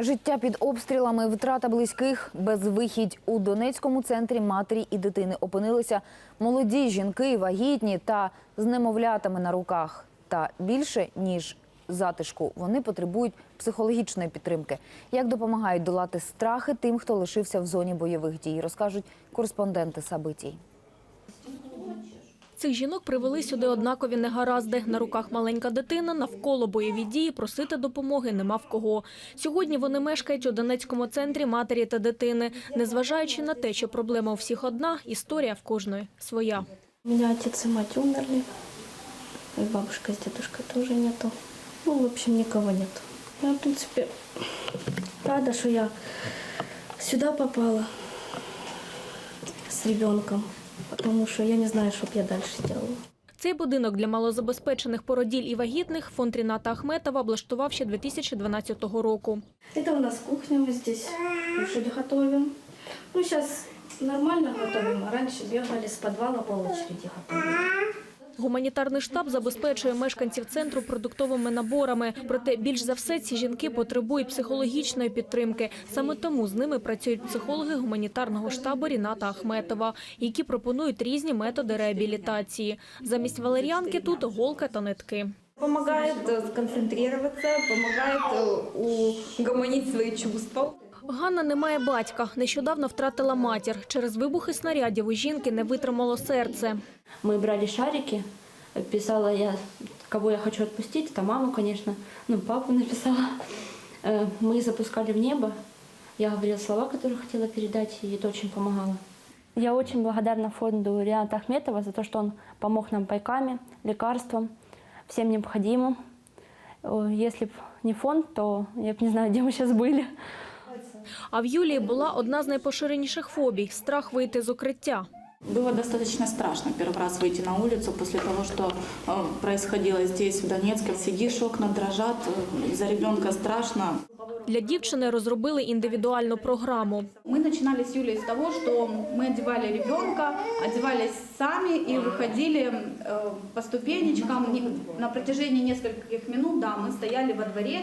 Життя під обстрілами, втрата близьких, безвихідь у Донецькому центрі матері і дитини опинилися молоді жінки, вагітні та з немовлятами на руках. Та більше ніж затишку вони потребують психологічної підтримки. Як допомагають долати страхи тим, хто лишився в зоні бойових дій, розкажуть кореспонденти Сабитій. Цих жінок привели сюди однакові негаразди. На руках маленька дитина, навколо бойові дії, просити допомоги нема в кого. Сьогодні вони мешкають у Донецькому центрі матері та дитини. Незважаючи на те, що проблема у всіх одна, історія в кожної своя. У меня отец и мать умерли. И бабушка с дедушкой тоже нету. Ну, в общем, никого нет. Я, в принципе, рада, что я сюда попала с ребенком. Потому що я не знаю, що б я далі делала. Цей будинок для малозабезпечених породіль і вагітних фонд Ріната Ахметова облаштував ще 2012 року. Це у нас кухня, ми здесь кушать готуємо. Ну, зараз нормально готуємо. Раніше бігали з с по очереді готовили. Гуманітарний штаб забезпечує мешканців центру продуктовими наборами. Проте більш за все ці жінки потребують психологічної підтримки. Саме тому з ними працюють психологи гуманітарного штабу Ріната Ахметова, які пропонують різні методи реабілітації. Замість валеріанки тут голка та нитки. Помогает сконцентрироваться, помогает угомонить свои чувства. Ганна не має батька. Нещодавно втратила матір. Через вибухи снарядів у жінки не витримало серце. Мы брали шарики, писала я, кого я хочу отпустить, это маму, конечно, ну, папу написала. Э, Мы запускали в небо, я говорила слова, которые хотела передать, и это очень помогало. Я очень благодарна фонду Рината Ахметова за то, что он помог нам пайками, лекарством, всем необходимым. Э, Если бы не фонд, то я бы не знаю, где мы сейчас были. А в Юлії була одна з найпоширеніших фобій страх вийти з укриття. Было достаточно страшно первый раз выйти на улицу после того, что э, происходило здесь, в Донецке. Сидишь, окна дрожат, э, за ребенка страшно. Для дівчини розробили індивідуальну програму. Мы начинали с Юлей с того, что мы одевали ребенка, одевались сами и выходили э, по ступенечкам. Не- На протяжении нескольких минут, да, мы стояли во дворе,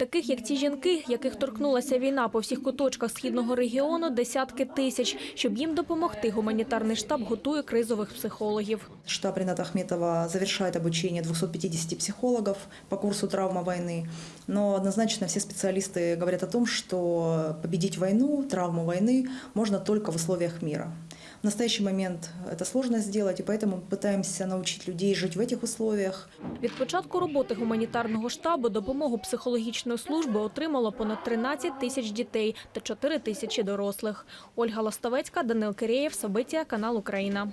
Таких, як ці жінки, яких торкнулася війна по всіх куточках східного регіону, десятки тисяч. Щоб їм допомогти, гуманітарний штаб готує кризових психологів. Штаб Рената Ахметова завершает обучение 250 психологов по курсу «Травма войны». Но однозначно все специалисты говорят о том, что победить войну, травму войны можно только в условиях мира. В настоящий момент это сложно сделать, и поэтому мы пытаемся научить людей жить в этих условиях. Від початку роботи гуманітарного штабу допомогу психологічної служби отримало понад 13 тисяч дітей та 4 тисячі дорослих. Ольга Ластовецька, Данил Кирєєв, Собиття, канал Україна.